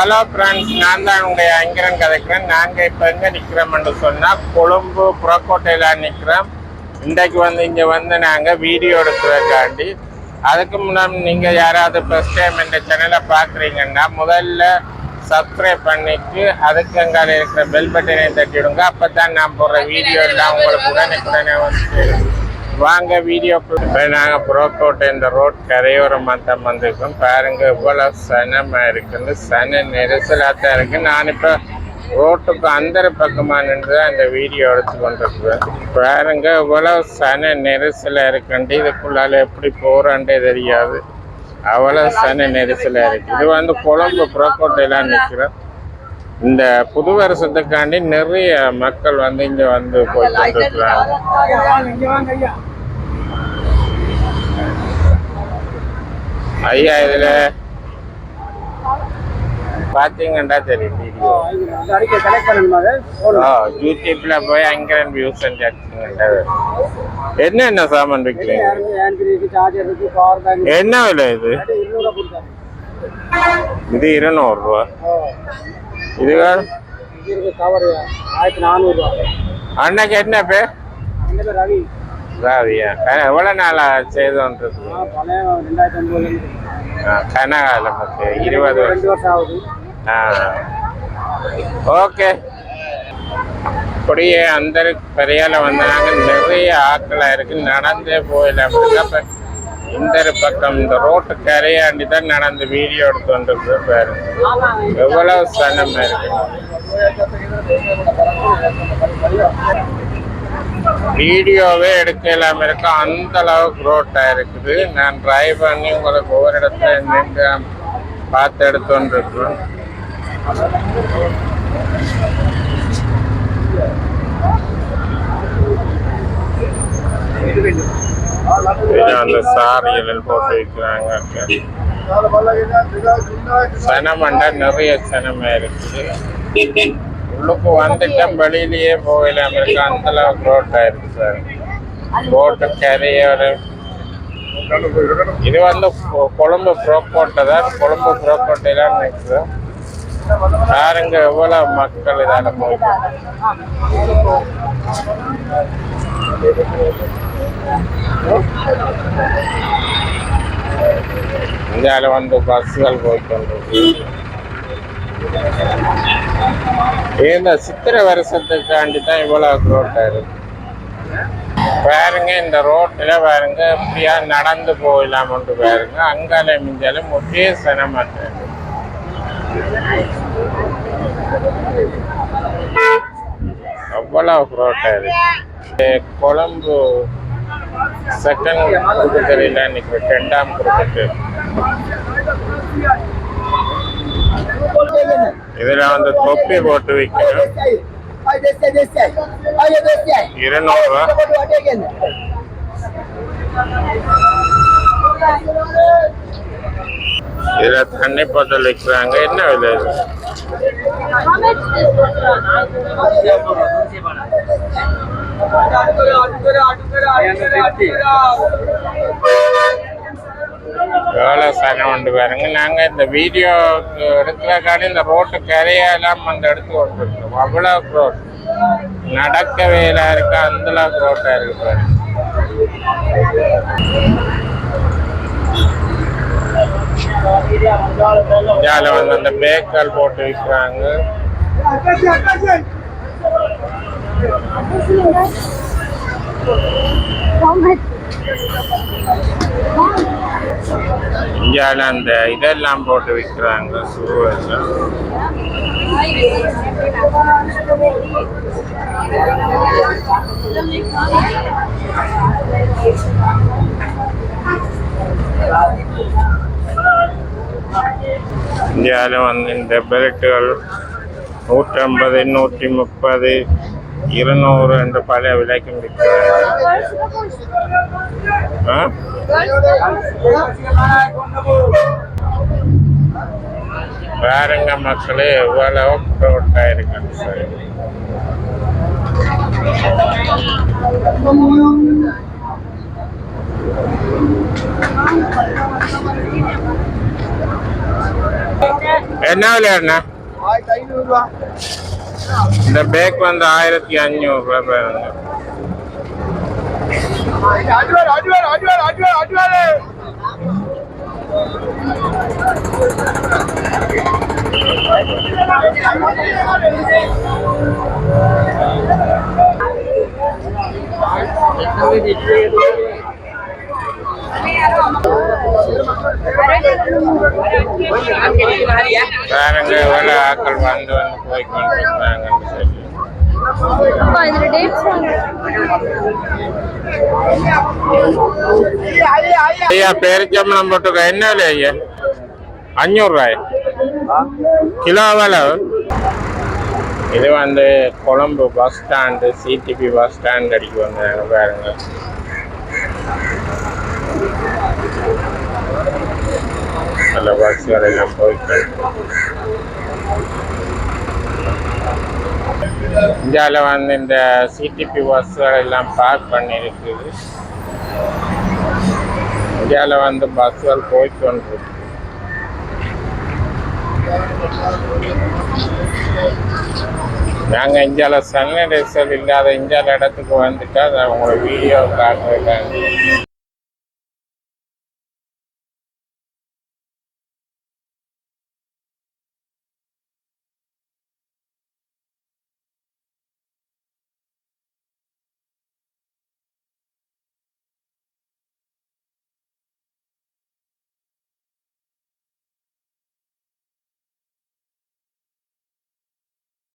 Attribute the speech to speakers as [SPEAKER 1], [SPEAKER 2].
[SPEAKER 1] Hello friends நான் தான் உங்களுடைய அங்கிரன் கதைக்கிறேன். நாங்கள் இப்போ எங்கே நிற்கிறோம்னு சொன்னால் கொழும்பு புறக்கோட்டையில் நிற்கிறோம் இன்றைக்கு வந்து இங்கே வந்து நாங்கள் வீடியோ எடுக்கிறதுக்காண்டி. அதுக்கு முன்னாடி நீங்கள் யாராவது ஃபஸ்ட் டைம் இந்த சேனலை பார்க்குறீங்கன்னா முதல்ல சப்ஸ்கிரைப் பண்ணிட்டு அதுக்கு அங்கால இருக்கிற பெல் பட்டனை தட்டிவிடுங்க. அப்போ தான் நான் போடுற வீடியோ எல்லாம் உங்களுக்கு உடனுக்குடனே வந்து வாங்க வீடியோ இப்போ நாங்கள் புறக்கோட்டை இந்த ரோட் கரையோரமாக தான் வந்திருக்கோம். பாருங்க இவ்வளோ சனமாக இருக்குன்னு சன நெரிசலாக தான் இருக்கு. நான் இப்போ ரோட்டுக்கு அந்த பக்கமாக நின்று தான் இந்த வீடியோ எடுத்து கொண்டிருக்கிறேன். பாருங்க இவ்வளோ சன நெரிசலாக இருக்குன்ட்டு இதுக்குள்ளால எப்படி போகிறான்டே தெரியாது. அவ்வளோ சன நெரிசலாக இருக்கு. இது வந்து கொழம்பு புறக்கோட்டையெல்லாம் நிற்கிறோம் இந்த புது வருஷத்துக்காண்டி நிறைய மக்கள் வந்து இங்கே வந்து போயிட்டு இருக்கிறாங்க ஐயா இதுல பாத்தீங்கன்னா தெரியும் வீடியோ யூடியூப்ல போய் அங்கரன் வியூஸ் என்ன என்ன சாமான் விற்கிறீங்க என்ன விலை இது? இது இருநூறு ரூபா இது அன்னைக்கு என்ன பேர்? ராவியா கன- எவ்வளவு நாளா செய்தோன்றது? கனகாலம் இருபது வருஷம். ஆ. ஓகே. அப்படியே அந்த பெரியால வந்தாங்க. நிறைய ஆட்களா இருக்கு. நடந்தே போயிடலாம் அப்ப இந்த பக்கம் இந்த ரோட்டு கரையாண்டி தான் நடந்து வீடியோ எடுத்து வந்துருக்கு பாரு. எவ்வளவு சனம் இருக்கு. வீடியோவே எடுக்கலாம் இருக்கு அந்த அளவுக்கு ரோட்டா இருக்குது நான் டிரைவ் பண்ணி உங்களுக்கு ஒவ்வொரு இடத்துல நின்று பார்த்து எடுத்துன்னு இருக்கேன் இது அந்த சாரிகள் போட்டு வைக்கிறாங்க. சனமண்டா நிறைய சனமா இருக்குது. உள்ளுக்கு வந்துட்டேன் வெளியிலேயே போகலாம் இருக்கு அந்த அளவுக்கு ரோட் ஆயிருக்கு சார் ரோட்டு கரையோட இது வந்து கொழும்பு புறக்கோட்டை தான். கொழும்பு புறக்கோட்டையில நிற்குது பாருங்க எவ்வளோ மக்கள் இதால போயிட்டு இந்தியாவில் வந்து பஸ்ஸுகள் போய்கொண்டிருக்கு இந்த சித்திரை வருஷத்துக்காண்டி தான் இவ்வளோ ரோட்டா இருக்கு. பாருங்க இந்த ரோட்டில் பாருங்க இப்படியா நடந்து போயிடலாமன்ட்டு பாருங்க. அங்கால மிஞ்சாலும் ஒரே சனமாட்டேன் அவ்வளோ ரோட்டா இருக்கு. கொழம்பு செகண்ட் குறுக்கு தெரியல இன்னைக்கு ரெண்டாம் குறுக்கு இதுல வந்து தொப்பி போட்டு விற்கணும் இதுல தண்ணி போத்தல் விற்கிறாங்க என்ன விலை இது எவ்வளோ சனம் உண்டு பாருங்க நாங்கள் இந்த வீடியோ எடுக்கிறக்காண்டி இந்த ரோட்டு கரையெல்லாம் வந்து எடுத்து கொண்டிருக்கோம் அவ்வளோ ரோட் நடக்க வேலா இருக்கு அந்த அளவுக்கு இருக்கு பாருங்க இந்தியாவில் வந்து அந்த பேக்கல் போட்டு விற்கிறாங்க இந்தியாவில் அந்த இதெல்லாம் போட்டு விற்கிறாங்க சூழல்லாம் இந்தியாவில் வந்து இந்த பெல்ட்டுகள் நூற்றம்பது நூற்றி முப்பது இருநூறு என்று பல விலைக்கும் விற்கிறாங்க ஆ? பாருங்க மக்களே எவ்வளவு ப்ரோட்டா இருக்குன்னு சொல்லி என்ன விலையாண்ணா
[SPEAKER 2] ஆயிரத்தி ஐநூறுரூவா
[SPEAKER 1] இந்த பேக் வந்து ஆயிரத்தி அஞ்சூறு ரூபாய் பாருங்க பாருங்க எவ்வளோ ஆக்கள் வந்து வந்து போய் கொண்டிருக்கிறாங்கன்னு சொல்லி.
[SPEAKER 3] அப்பா இதுல டேட்ஸ்
[SPEAKER 1] ஐயா பேரிச்சம்பளம் போட்டுக்க. என்ன விலை ஐயா? அஞ்சூறு ரூபாய் கிலோ எவ்வளோ இது வந்து Colombo bus stand CTB bus stand அடிக்க வந்தாங்க பாருங்க. நல்ல பஸ்கள் எல்லாம் போயிட்டு இந்தியாவில் வந்து இந்த சிடிபி பஸ்கள் எல்லாம் பார்க் பண்ணியிருக்குது இந்தியாவில் வந்து பஸ்கள் போய்க்கொண்டிருக்கு நாங்கள் இந்தியாவில் சன்லைட் இல்லாத இந்தியாவில் இடத்துக்கு வந்துட்டா அதை உங்களை வீடியோ காட்டுறதுக்காக